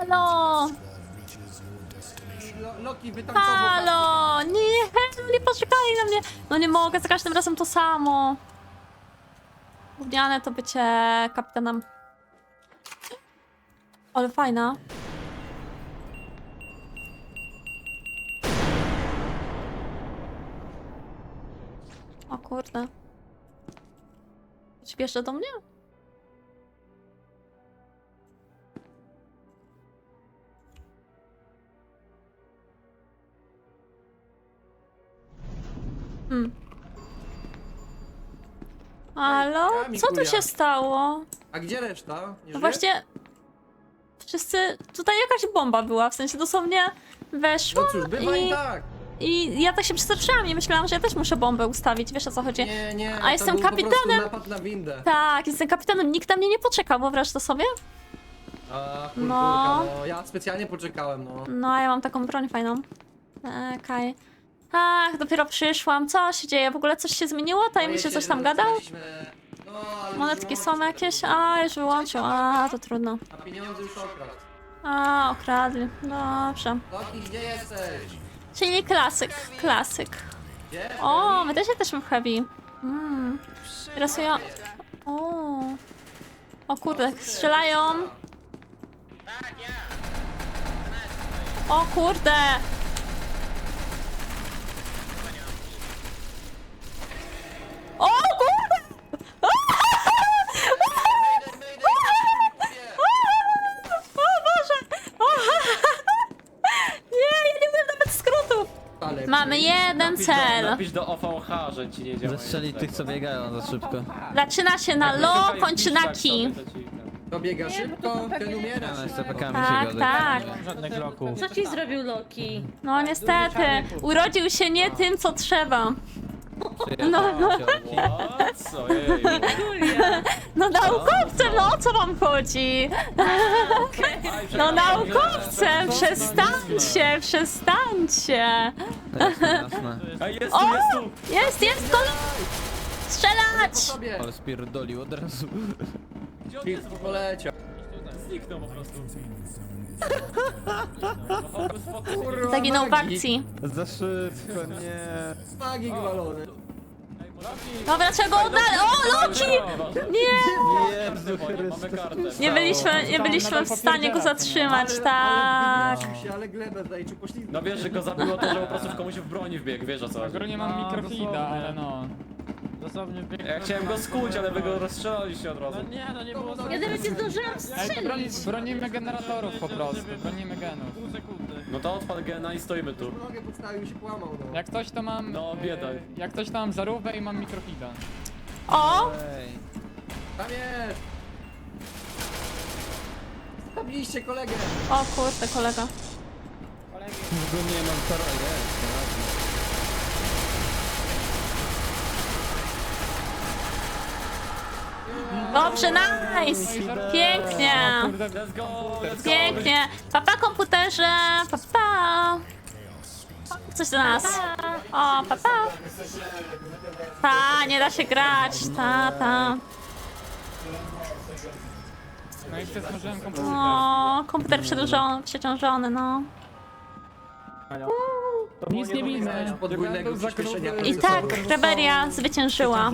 Halo! Lo- Loki. Halo! Nie, nie poczekali na mnie. No nie mogę, za każdym razem to samo. Gówniane to bycie kapitanem. Ale fajna. O kurde. Śpieszę do mnie? Hmm. Halo? Co tu się stało? A gdzie reszta? Nie No żyje? właśnie... Wszyscy... Tutaj jakaś bomba była, w sensie dosłownie weszła No cóż, bywa i, i, tak. i ja tak się przestraszyłam i myślałam, że ja też muszę bombę ustawić, wiesz o co chodzi? Nie, nie, A to jestem był po kapitanem. prostu napad na windę. Tak, jestem kapitanem, nikt na mnie nie poczekał, wyobraź to sobie? A, No. no. no. Ja specjalnie poczekałem, no. No, a ja mam taką broń fajną. Okej. Ach, dopiero przyszłam. Co się dzieje? W ogóle coś się zmieniło? Boję się, coś tam gadał? No, Monetki już są mamy- jakieś? A, już wyłączył. A, to trudno. A pieniądze już okradł. A, okradli. Dobrze. Gdzie jesteś? Czyli klasyk, klasyk. O, my też jesteśmy w heavy. Mm. Rysują... O. O kurde, strzelają. O kurde. O kurde! O Boże! Nie, ja nie wiem nawet skrótów. Ale Mamy jeden Napisz do, cel. napisz do OVH, że ci nie działa. Zastrzelić tych, co biegają za szybko. Zaczyna się na lo, kończy na ki. To biega szybko, ten umiera szybko. z cepakami Tak, tak. Co ci zrobił Loki? No niestety, urodził się nie tym, co trzeba. No, no? Co? Ej, no naukowcem, no o co wam chodzi? No naukowcem, przestańcie, przestańcie. Jasne, jasne. A jest O! jest tu! Jest, jest, kolej! Strzelać! Sobie, Ale spierdolił od razu. Gdzie on jest? poleciał. Zniknął po prostu. Zaginął w akcji. Za szybko, nie. Magik walony. Dobra, trzeba go oddać. O, Loki! Nie! Jezu Mamy Chryste. kartę. Nie byliśmy, nie byliśmy w stanie go zatrzymać, tak. się, ale glebę zajczył. No wiesz, że go zabiło to, że po prostu w komuś w broni wbiegł, wiesz o co chodzi. Skoro nie mam No, mikrofida, ale no. Bieg- Ja chciałem go skuć, ale wy go rozstrzelaliście od razu. No nie, no nie było Ja nawet nie zdążyłam Ej, broni, strzelić. bronimy generatorów po prostu, bronimy genów. No to odpal gena i stoimy tu. Nogę podstawił się połamał, no. Jak coś to mam... No, bieda. e, Jak coś to mam zarówę i mam mikrofida. O! Ej. Tam jest! Zabiliście kolegę! O kurde, kolega. W ogóle nie mam toro, jest. Dobrze, nice! Pięknie! Pięknie! Papa komputerze! Papa! Coś do nas. O, papa! Ta, nie da się grać. Ta, ta. No i komputer. O, komputer przedłużony, przeciążony, no. Nic nie widzę. Podwójnego przyspieszenia. I tak, Reberia zwyciężyła.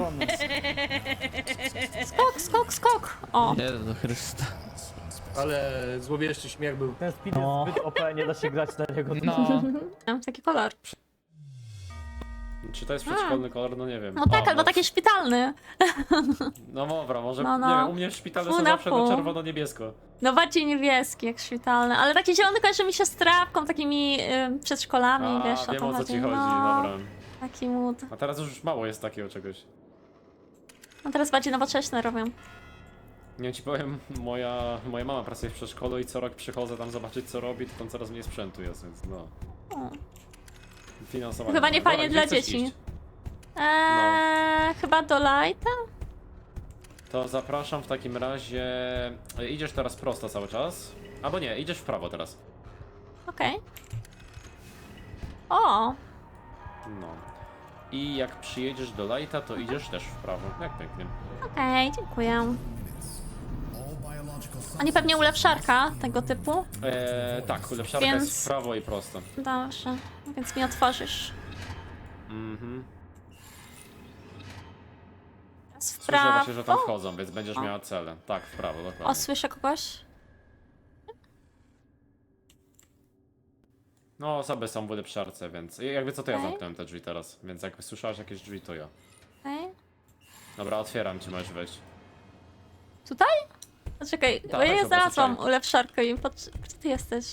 Skok, skok, skok! O, Jezu Chryste. Ale złowieszczy śmiech był. Ten speed jest zbyt OP, nie da się grać na niego. No. mam taki kolor. Czy to jest przedszkolny kolor? No nie wiem. No tak, O, albo taki szpitalny. No dobra, może, No, no. nie wiem, u mnie w szpitalu Pół są na zawsze pół. na czerwono-niebiesko. No bardziej niebieski, jak szpitalny, ale taki zielony kojarzy mi się z trawką, takimi y, przedszkolami, A, wiesz, wiem to o co ci chodzi, no, dobra. Taki mód. A teraz już mało jest takiego czegoś. No teraz bardziej nowocześne robią. Nie ci powiem, moja, moja mama pracuje w przedszkolu i co rok przychodzę tam zobaczyć co robi, to tam coraz mniej sprzętu jest, więc no. O. Chyba nie gdzie dla chcesz dzieci. iść? Eee, chyba do lighta? To zapraszam w takim razie. Idziesz teraz prosto cały czas. Albo nie, idziesz w prawo teraz. Okej. O, No. I jak przyjedziesz do Lighta, to idziesz też w prawo. Jak pięknie. okej, dziękuję. Oni pewnie ulepszarka tego typu. Eee, tak, ulepszarka Więc- jest w prawo i prosto. Dobrze, więc mi otworzysz. Mhm. Teraz w Słyszę prawo. właśnie, że tam wchodzą, więc będziesz miała cele. Tak, w prawo, O, dokładnie. słyszę kogoś? No, osoby są w ulepszarce, więc jakby co to ja Okej. zamknąłem te drzwi teraz, więc jak słyszałaś jakieś drzwi, to ja. Okej. Dobra, otwieram ci, możesz wejść. Tutaj? Poczekaj, bo Tak, ja nie zobacz, znalazłam ulepszarkę i pod... Gdzie ty jesteś?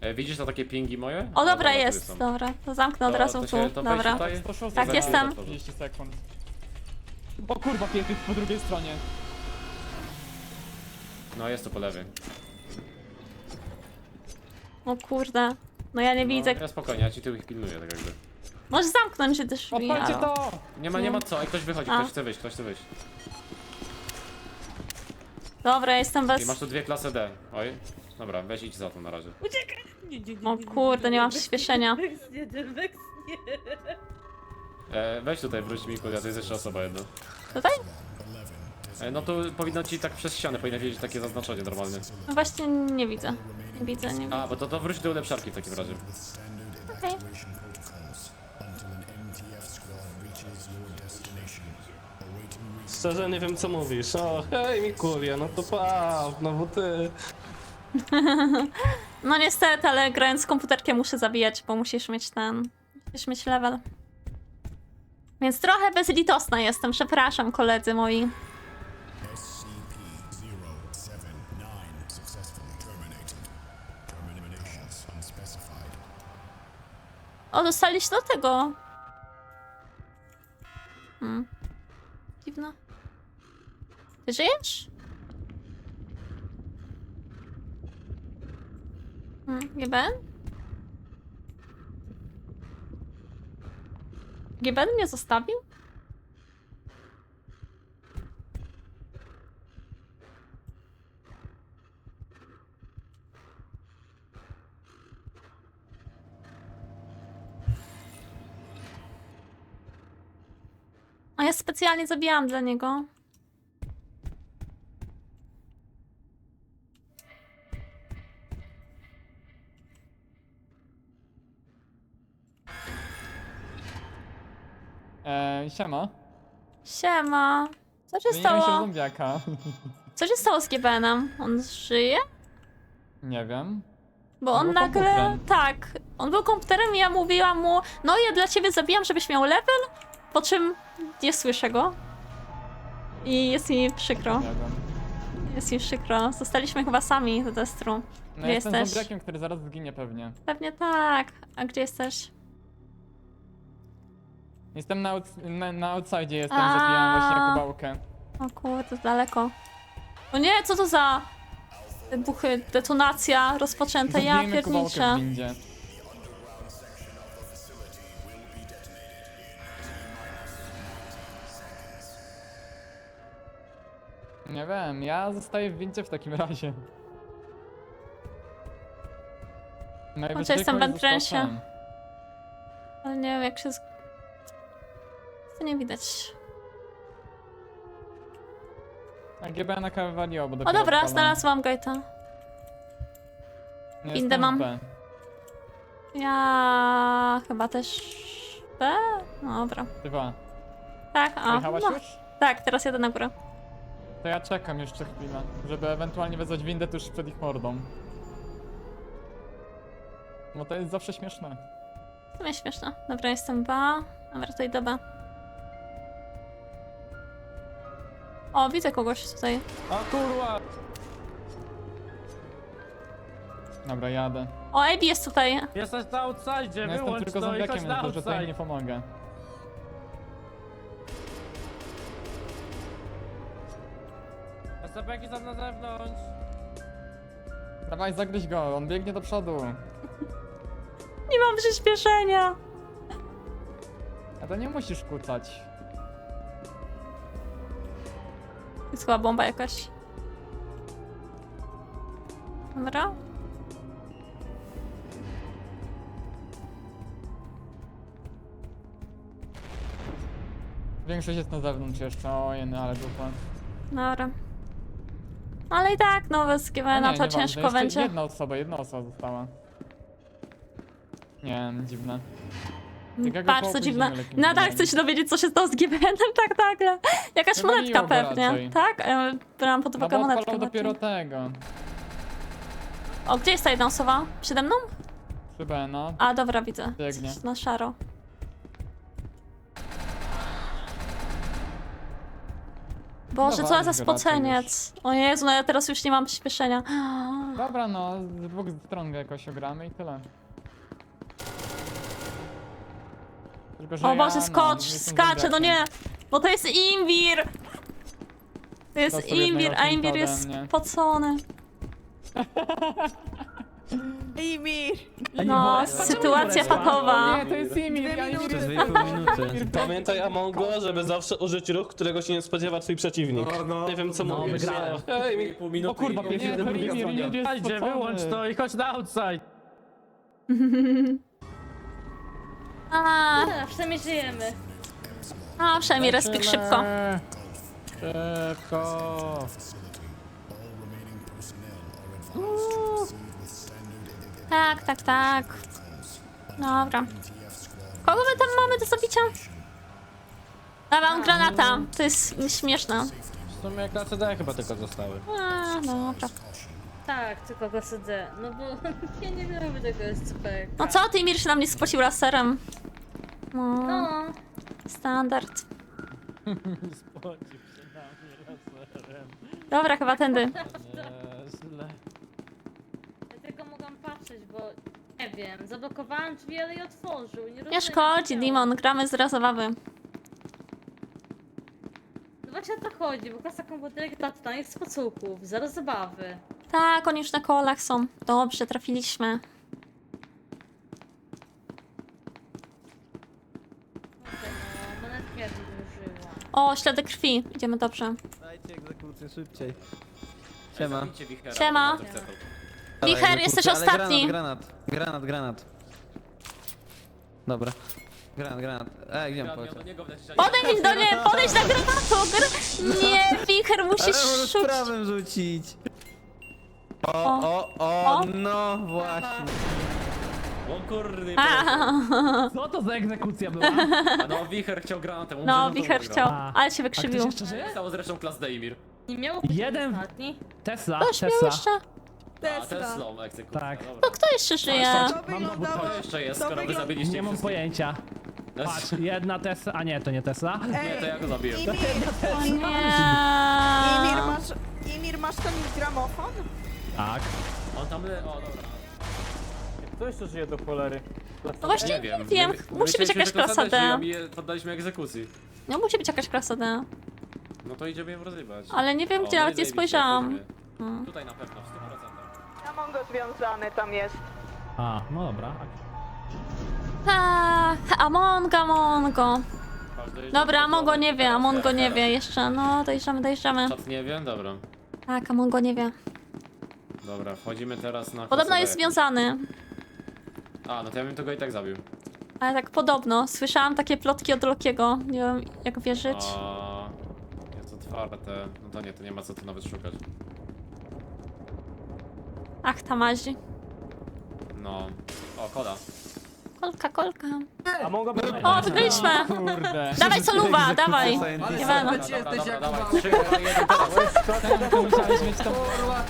E, widzisz to takie pingi moje? O, No, dobra, jest, dobra, to zamknę od To- razu to tu, się- to dobra. tutaj. 106 Tak, jestem. otworzę. 30 sekund. O kurwa, jest po drugiej stronie. No, jest tu po lewej. O kurde, no ja nie widzę. No, ja spokojnie, ja ci tu ich pilnuję, tak jakby. Możesz zamknąć te drzwi, Odpalcie ale... to! Nie ma, nie ma co, Ej, ktoś wychodzi, A. ktoś chce wyjść, ktoś chce wyjść. Dobra, jestem I bez... masz tu dwie klasy D. Oj, dobra, weź idź za to na razie. Nie, nie, O kurde, nie mam przyspieszenia. Wex nie, Wex nie. E, weź tutaj, wróć mi, ja to jest jeszcze osoba jedna. Tutaj? E, no tu powinno ci tak przez ścianę, powinno wiedzieć takie zaznaczenie normalnie. No właśnie nie widzę. Nie widzę, nie widzę. A, bo to, to wróć do ulepszarki w takim razie. Okej. Szczerze nie wiem co mówisz. O, hej Mikulia, no to pa, no bo ty... No niestety, ale grając z komputerkiem muszę zabijać, bo musisz mieć ten... Musisz mieć level. Więc trochę bezlitosna jestem, przepraszam koledzy moi. O, dostaliście do tego. Żyjesz? Hmm? GBN mnie zostawił? A ja specjalnie zabijałam dla niego. Eee, siema. Siema. Co się Zmieniłem się w stało? zombiaka. Co się stało z GBN-em? On żyje? Nie wiem. Bo On on był nagle. komputerem. Tak. On był komputerem i ja mówiłam mu, no ja dla ciebie zabijam, żebyś miał level. Po czym nie słyszę go. I jest mi przykro. Nie wiem. Jest mi przykro. Zostaliśmy chyba sami do Destru. No Gdzie jestem jesteś? zombiakiem, który zaraz zginie pewnie. Pewnie tak. A gdzie jesteś? Jestem na, outs- na, na outside jestem, A. zabijam właśnie kubałkę. O kurde, daleko. O nie, co to za wybuchy, detonacja rozpoczęta, ja kubałkę w windzie. Nie wiem, ja zostaję w windzie w takim razie. Najwyżej jestem w kogoś. Ale nie wiem jak się... Z... To nie widać. A GB na kawę waliło, bo O dopiero dobra, odpalam. znalazłam gate'a. Nie, Windę jestem mam. B. Ja chyba też... B? No dobra. Dwa. Tak, a. Jechałaś No. już? Tak, teraz jadę na górę. To ja czekam jeszcze chwilę, żeby ewentualnie wezwać windę tuż przed ich mordą. Bo to jest zawsze śmieszne. To mnie śmieszne. Dobra, jestem ba. Dobra, tutaj do B. O, widzę kogoś tutaj. A kurwa! Dobra, jadę. O, AB jest tutaj. Jesteś na outside, No jestem wyłącz tylko to i chodź zombiakiem, na więc tutaj nie outside. pomogę. Są na zewnątrz. Dawaj, zagryź go, on biegnie do przodu. Nie mam przyspieszenia. A to nie musisz kucać. Jest chyba bomba jakaś. Dobra. Większość jest na zewnątrz jeszcze, o jeny, ale dupa. Dobra. Ale i tak, no bez A GBN nie, to ciężko będzie. Jedna osoba, jedna osoba została. Nie, dziwne. Jak ja go Patrz, co dziwne. Nadal chcę się dowiedzieć, co się stało z GBN-em tak nagle. Jakaś Wywaliło monetka go pewnie, raczej. tak? E, Brałam pod No uwagę bo monetkę. bardziej. dopiero tego. O, gdzie jest ta jedna osoba? Przede mną? Chyba, no. A, dobra, widzę. Biegnie. Na szaro. Boże, No co za spoceniec. O Jezu, no ja teraz już nie mam przyspieszenia. Dobra, no, z dwóch stron go jakoś ogramy i tyle. Tylko, że O ja, Boże, no, skocz, jestem skacze, no nie! Bo to jest imbir! To jest Dostał imbir, a pinta imbir ode jest mnie. spocony. Emir! No, sytuacja fakowa. Nie, to jest Imir, ja minuty. Imir. Przez dwie minuty. Pamiętaj, Amongo, żeby zawsze użyć ruch, którego się nie spodziewa twój przeciwnik. No, no. Nie wiem, co No, mówisz. wygrałem. Hej, mi... Pół minuty O kurwa, i- nie, to Imir, Imir jest Chodźcie, spocony. wyłącz to i chodź na outside. A, A, przynajmniej żyjemy. a przynajmniej respik szybko. Szybko. Tak, tak, tak. Dobra. Kogo my tam mamy do zabicia? Dobra, mam granata. To jest śmieszne. W sumie klasy D chyba tylko zostały. A, dobra. Tak, tylko go sadzę. No bo ja nie lubię tego SCP. No co, ty Mir się na mnie spocił laserem. No, No, standard. Spocił się na mnie laserem. Dobra, chyba tędy. Źle. ja tylko mogłam patrzeć, bo nie wiem, zablokowałam drzwi, ale je otworzył. Nie, Nie szkodzi, jak Dimon, gramy z zabawy. No właśnie o to chodzi, bo klasa komputerek dla jest z pocułków, zero zabawy. Tak, oni już na kolach są. Dobrze, trafiliśmy. No. O, ślady krwi. Idziemy dobrze. Dajcie egzekucję szybciej. Ej, Siema. zabijcie Wichera, Siema. bo to chce to. Wicher, jesteś ale ostatni. Granat, granat, granat, granat. Dobra. Granat, granat. Ej, gdzie mam miał do poleciał? niego wlecieć, a nie- Podejdź do nie, podejdź na granatu. Gr... Nie, Wicher, musisz może rzucić. prawym rzucić. No właśnie. O kurde, Co to za egzekucja była? A no, Wicher chciał granatem. on no, Wicher chciał, A. ale się A ktoś wykrzywił. jeszcze żyje? Stało zresztą klas Deimir. Nie miało być Jeden- ostatni? Tesla, Ktoś miał Tesla. jeszcze? A, Teslą egzekucja, Tak. dobra. No, kto jeszcze żyje? Mam dowód, To jeszcze jest, skoro wy zabiliście nie mam wszystkich. pojęcia. Patrz, jedna Tesla, a nie, to nie Tesla. Nie, to ja go zabiję. Nie. Imir, masz, Imir, masz ten gramofon? Tak. On tam le... O, dobra. Kto jeszcze żyje do cholery? No właśnie, Nie wiem. wiem, My- musi być myśleliśmy, jakaś że klasa klasa D D. je poddaliśmy egzekucji. No musi być jakaś klasa D. No to idziemy ją rozrywać. Ale nie wiem O, gdzie, no i nawet nie zajebiście, spojrzałam. wchodzimy. Hmm. Tutaj na pewno, w 100%. Ja mam go związany, tam jest. A, no dobra. A, Amongo, Amongo. Patrz, dojeżdżamy Dobra, do Amongo domu. nie wie, Teraz, Amongo nie teraz. wie jeszcze. No, dojeżdżamy, dojeżdżamy. Czat nie wie? Dobra. Tak, Amongo nie wie. Dobra, wchodzimy teraz na Podobno jest związany. A, no to ja bym tego i tak zabił. Ale tak podobno. Słyszałam takie plotki od Lokiego. Nie wiem jak wierzyć. A, jest otwarte. No to nie, to nie ma co tu nawet szukać. Ach, tamazi. No. O, koda. Kolka, kolka. A mogę. O, wygraliśmy! Kurde. Dawaj soluwa, dawaj! Nie będę. słaby jesteś dobra, jak dawaj. mał. Trzy, dwa, jeden, teraz. To musiałeś mieć tą... Kurwa,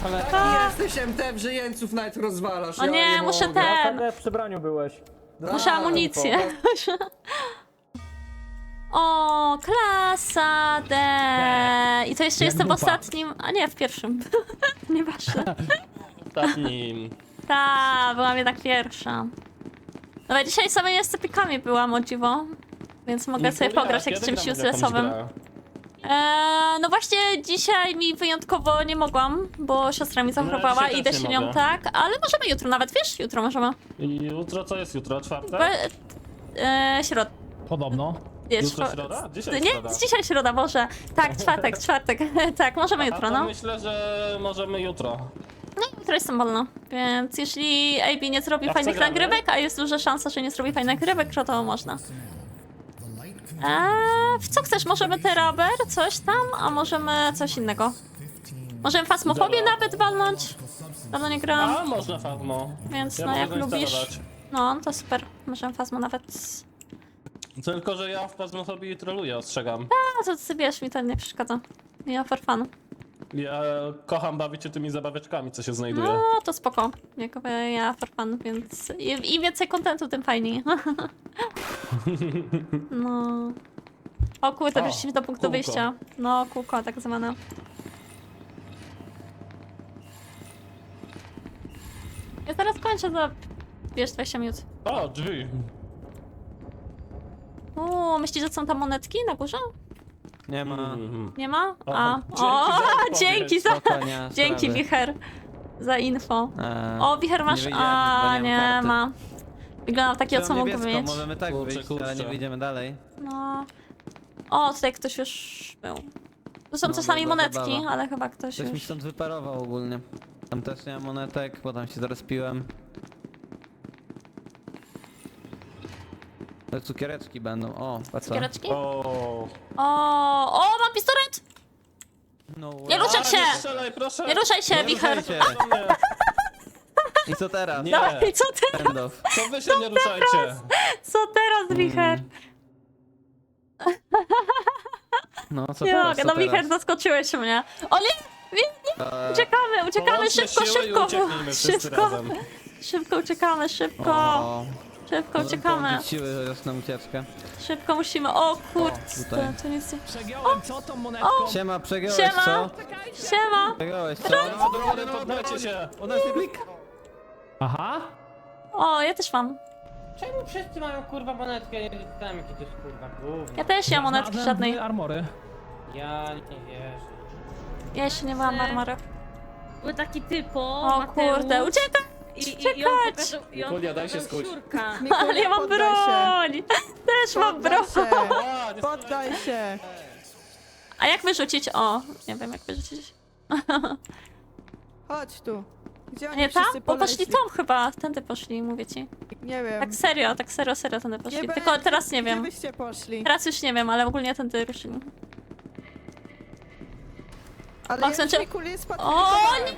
jesteś MT, że jeńców nawet rozwalasz. O ja nie, muszę mogę. ten. w przebraniu byłeś. Muszę amunicję. O, klasa D. I to jeszcze jestem w ostatnim. A nie, w pierwszym. Nieważne. Ostatnim. Ta, byłam jednak pierwsza. Dobra, dzisiaj samymi SCP-kami byłam, o dziwo. Więc mogę sobie pograć jak czymś uselessowym. Eee, no właśnie dzisiaj mi wyjątkowo nie mogłam, bo siostra mi zachorowała dzisiaj też idę nie się nią mogę. tak, ale możemy jutro nawet, wiesz? Jutro możemy. I jutro co jest jutro? Czwartek? Be, eee, środ... Podobno. Jest Jutro środa? Dzisiaj Nie, środa. dzisiaj środa, Boże. Tak, czwartek, czwartek. tak, możemy A jutro, to no. myślę, że możemy jutro. No i jutro jestem wolna. Więc jeśli AB nie zrobi A w co fajnych gramy? nagrywek, a jest duża szansa, że nie zrobi fajnych nagrywek, to to można. Eee, w co chcesz? Możemy teraber, coś tam, a możemy coś innego. Możemy fasmofobię nawet walnąć? Dawno nie grałam, A, można farmo. więc no mogę jak lubisz. zainstalować. No, to super. Możemy fasmo nawet... Tylko, że ja w Pazmo sobie troluję, ostrzegam. A, to ty wiesz, mi to nie przeszkadza. Ja for fun. Ja kocham bawić się tymi zabaweczkami, co się znajduje. No, to spoko. Jako ja for fun, więc im, im więcej kontentu, tym fajniej. no. O kurde, O, wróciliśmy do punktu kółko. wyjścia. No, kółko tak zwane. Ja zaraz kończę za... Wiesz, 20 minut. O, drzwi. Uuu, myślisz, że są tam monetki na górze? Nie ma. Mhm. Nie ma? O, A, dzięki o, za dzięki za... Dzięki, sprawy. Wicher, za info. Eee, O, Wicher masz... nie wiedziałem, A, nie karty. ma. Wygląda takiego, co mógłby niebieską, mieć. możemy tak Kurczę, wyjść, ale nie kurczę. wyjdziemy dalej. No. O, tutaj ktoś już był. Tu są No, czasami dobra monetki, zabawa. ale chyba ktoś Ktoś mi już... stąd wyparował ogólnie. Tam też nie ma monetek, bo tam się zaraz piłem. Te cukiereczki będą, o, patrz co. Cukiereczki? O. O, o, mam pistolet! No Nie ruszaj się! Strzelaj, proszę! Nie ruszaj się, Wicher! ruszajcie. Nie, I co teraz? Nie. Dawaj, co teraz? End of. to wy się nie ruszajcie! Co teraz, Wicher? No co Nie teraz, mogę, co no Wicher, teraz? zaskoczyłeś mnie. O nie! Nie, nie, Eee, uciekamy, uciekamy, Połączmy szybko, siły i szybko! ucieknijmy wszyscy Szybko, razem. szybko uciekamy, szybko! o, Szybko uciekamy, połączyć siły chociaż na ucieczkę. szybko musimy. O kurde, tutaj. to nic nie... Przegiąłem, co tą monetką? Siema, przegiąłeś Siema! co? Siema! Przegiąłeś co? Poddajcie się! Uda się klik. Aha. O, ja też mam. Czemu wszyscy mają kurwa monetkę? Ja nie dostałem jakie to jest kurwa gówno. Ja też nie mam monetki Znalazłem żadnej. dwie armory. Ja nie wierzę. Ja jeszcze nie mam armory. Był taki typo, O Mateusz, kurde, uciekaj! I, i, i on pokazał, i on Mikulia, daj się pokazał skuć. siurka. Ale ja mam Poddaj się. broń! Też mam broń! Poddaj się! A, nie Poddaj się! A jak wyrzucić? O, nie wiem jak wyrzucić. Chodź tu. Gdzie A oni nie tam? wszyscy Bo poszli tam chyba, tędy poszli, mówię ci. Nie wiem. Tak serio, tak serio, serio tędy poszli. Nie Tylko teraz nie wiem. Gdzie byście poszli? Teraz już nie wiem, ale ogólnie tędy ruszyli. Ale Max, znaczy- Mikulię O nie!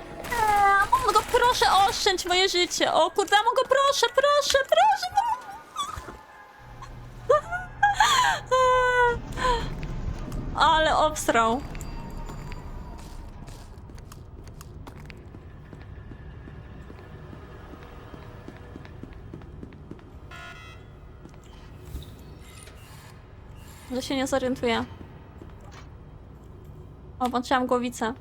Mongo, proszę oszczędź moje życie! O kurde, Mongo, proszę, proszę, proszę! no! Ale obstrał. Że się nie zorientuję. O, włączyłam głowicę.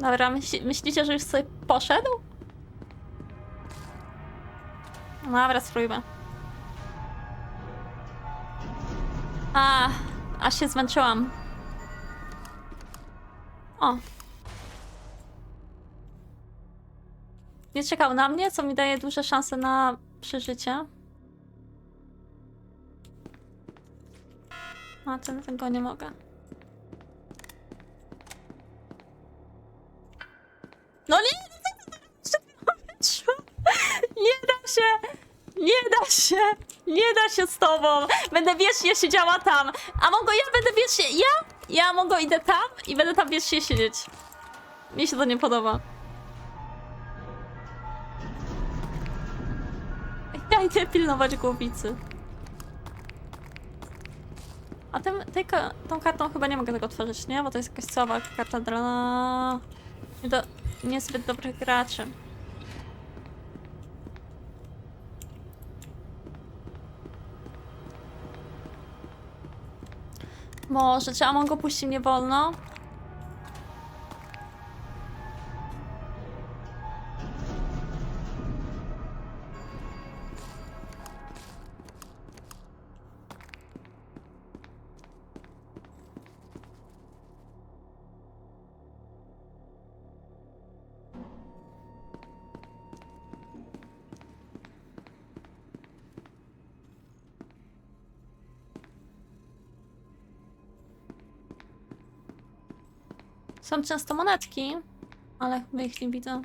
Dobra, myśli, myślicie, że już sobie poszedł? Dobra, spróbujmy. A, aż się zmęczyłam. O. Nie czekał na mnie, co mi daje duże szanse na przeżycie. A, ten, tego nie mogę. No nie! Nie da się! Nie da się! Nie da się z tobą! Będę wiecznie siedziała tam! A mogę ja będę wiecznie... Ja? Ja mogę idę tam i będę tam wiecznie siedzieć. Mi się to nie podoba. Ja idę pilnować głowicy. A tym, tej, tą kartą chyba nie mogę tego otworzyć, nie? Bo to jest jakaś słaba karta dla... Nie do niezbyt dobrych graczy. Może, czy Among go puści mnie wolno? Są często monetki, ale chyba ich nie widzę.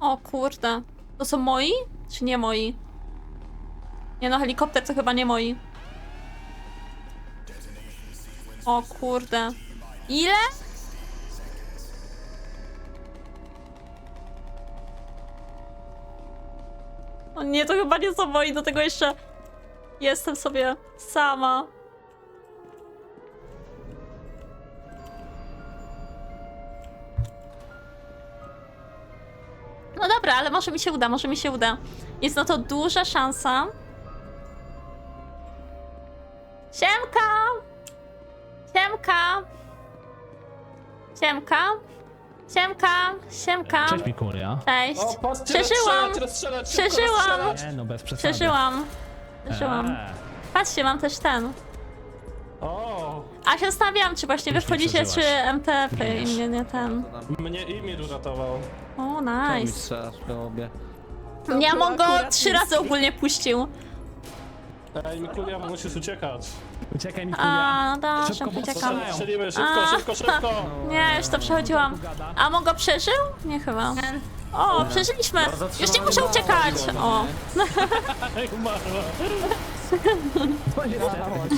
O kurde. To są moi? Czy nie moi? Nie no, helikopter to chyba nie moi. O kurde. Ile? O nie, to chyba nie moi, do tego jeszcze jestem sobie sama. No dobra, ale może mi się uda, może mi się uda. Jest na to duża szansa. Siemka! Siemka! Siemka! Siemka! Siemka! Cześć Mikulia. Cześć! O, patrzcie, Przeżyłam! rozstrzelać, rozstrzelać, szybko Przeżyłam! rozstrzelać. Nie no, bez przesady. Przeżyłam! Przeżyłam. Eee, Patrzcie, mam też ten. O, A się zastanawiałam, czy właśnie wy Już nie wchodzicie, czy przeżyłaś. MTF-y i mnie nie ten. mnie Imir uratował. O, Mi nice. strzelasz po łobie. Ja mam go akurat trzy razy ogólnie puścił. Ej, Mikulia, musisz uciekać. Uciekaj Mikulia. A, no dobrze, Szybko, bo uciekam. strzelają. Strzelimy, szybko, A. szybko, szybko! Nie, już to przechodziłam. A Mongo przeżył? Nie chyba. O, przeżyliśmy! Już nie muszę uciekać! O, Ej, umarła.